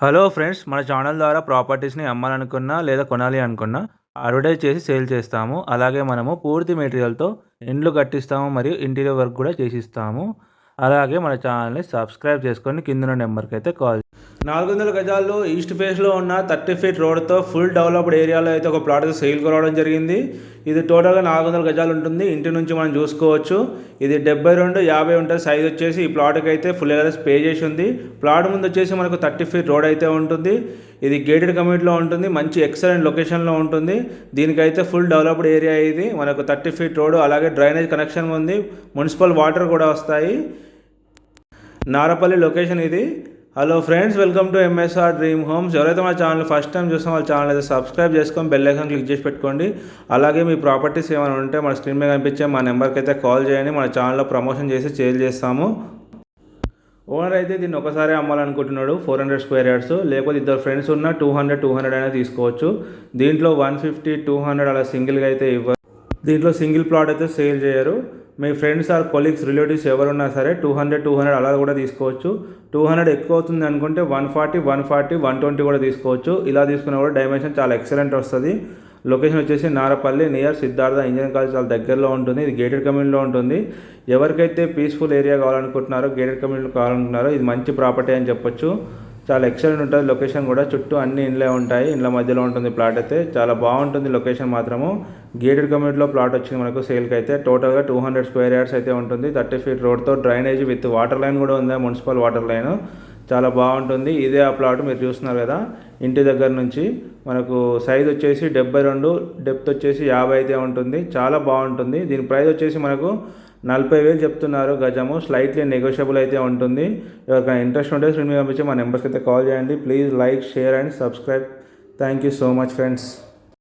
Hello friends మన channel ద్వారా ప్రాపర్టీస్ని అమ్మాలనుకున్నా లేదా కొనాలి అనుకున్నా అడ్వర్టైజ్ చేసి సేల్ చేస్తాము. అలాగే మనము పూర్తి మెటీరియల్తో ఇండ్లు కట్టిస్తాము మరియు ఇంటీరియర్ వర్క్ కూడా చేసిస్తాము. అలాగే మన ఛానల్ని సబ్స్క్రైబ్ చేసుకొని కింద నెంబర్కి అయితే కాల్ నాలుగు వందల గజాల్లో ఈస్ట్ ఫేస్లో ఉన్న థర్టీ ఫీట్ రోడ్తో ఫుల్ డెవలప్డ్ ఏరియాలో అయితే ఒక ప్లాట్ సేల్ రావడం జరిగింది. ఇది టోటల్గా నాలుగు వందల గజాలు ఉంటుంది. ఇంటి నుంచి మనం చూసుకోవచ్చు. ఇది డెబ్బై రెండు యాభై ఉంటుంది. సైజ్ వచ్చేసి ఈ ప్లాట్కి అయితే ఫుల్ ఎగరెస్ పే చేసి ఉంది. ప్లాట్ ముందు వచ్చేసి మనకు థర్టీ ఫీట్ రోడ్ అయితే ఉంటుంది. ఇది గేటెడ్ కమ్యూనిటీలో ఉంటుంది. మంచి ఎక్సలెంట్ లొకేషన్లో ఉంటుంది. దీనికైతే ఫుల్ డెవలప్డ్ ఏరియా ఇది. మనకు థర్టీ ఫీట్ రోడ్ అలాగే డ్రైనేజ్ కనెక్షన్ ఉంది. మున్సిపల్ వాటర్ కూడా వస్తాయి. నారపల్లి లొకేషన్ ఇది. Hello friends welcome to MSR dream homes ఎవరైతే మా ఛానల్ ఫస్ట్ టైం చూస్తే వాళ్ళ ఛానల్ అయితే సబ్స్క్రైబ్ చేసుకొని బెల్ ఐకాన్ క్లిక్ చేసి పెట్టుకోండి. అలాగే మీ ప్రాపర్టీస్ ఏమైనా ఉంటే మన స్క్రీన్ మీద కనిపించే మా నెంబర్కి అయితే కాల్ చేయండి. మన ఛానల్లో ప్రమోషన్ చేసి సేల్ చేస్తాము. ఓనర్ అయితే దీన్ని ఒకసారి అమ్మాలనుకుంటున్నాడు. ఫోర్ హండ్రెడ్ స్క్వేర్ యార్డ్స్ లేకపోతే ఇద్దరు ఫ్రెండ్స్ ఉన్న టూ హండ్రెడ్ టూ హండ్రెడ్ అయినా తీసుకోవచ్చు. దీంట్లో వన్ ఫిఫ్టీ టూ హండ్రెడ్ అలా సింగిల్గా అయితే ఇవ్వరు దీంట్లో సింగిల్ ప్లాట్ అయితే సేల్ చేయరు. మీ ఫ్రెండ్స్ ఆర్ కొలీగ్స్ రిలేటివ్స్ ఎవరున్నా సరే టూ హండ్రెడ్ టూ హండ్రెడ్ అలా కూడా తీసుకోవచ్చు. టూ హండ్రెడ్ ఎక్కువ అవుతుంది అనుకుంటే one forty one forty one twenty కూడా తీసుకోవచ్చు. ఇలా తీసుకున్న కూడా డైమెన్షన్ చాలా ఎక్సలెంట్ వస్తుంది. లొకేషన్ వచ్చేసి Narapally near Siddhartha engineering college చాలా దగ్గరలో ఉంటుంది. ఇది గేటెడ్ కమ్యూనిటీలో ఉంటుంది. ఎవరికైతే పీస్ఫుల్ ఏరియా కావాలనుకుంటున్నారో గేటెడ్ కమ్యూనిటీ కావాలనుకుంటున్నారో ఇది మంచి ప్రాపర్టీ అని చెప్పొచ్చు. చాలా ఎక్సలెంట్ ఉంటుంది. లొకేషన్ కూడా చుట్టూ అన్ని ఇండ్లే ఉంటాయి. ఇండ్ల మధ్యలో ఉంటుంది ప్లాట్ అయితే. చాలా బాగుంటుంది లొకేషన్ మాత్రము. గేటెడ్ కమ్యూనిటీలో ప్లాట్ వచ్చింది మనకు సేల్కి అయితే. టోటల్గా టూ హండ్రెడ్ స్క్వేర్ యార్డ్స్ అయితే ఉంటుంది. థర్టీ ఫీట్ రోడ్తో డ్రైనేజ్ విత్ వాటర్ లైన్ కూడా ఉంది? మున్సిపల్ వాటర్ లైన్ చాలా బాగుంటుంది. ఇదే ఆ ప్లాట్ మీరు చూస్తున్నారు కదా. ఇంటి దగ్గర నుంచి మనకు సైజ్ వచ్చేసి డెబ్బై రెండు డెప్త్ వచ్చేసి యాభై అయితే ఉంటుంది. చాలా బాగుంటుంది. దీని ప్రైస్ వచ్చేసి మనకు నలభై వేలు చెప్తున్నారు గజము. స్లైట్లీ నెగోషియబుల్ అయితే ఉంటుంది. ఎవరికైనా ఇంట్రెస్ట్ ఉంటే స్క్రీన్ మీద పంపించి మా నెంబర్స్కి అయితే కాల్ చేయండి. Please like share and subscribe thank you so much friends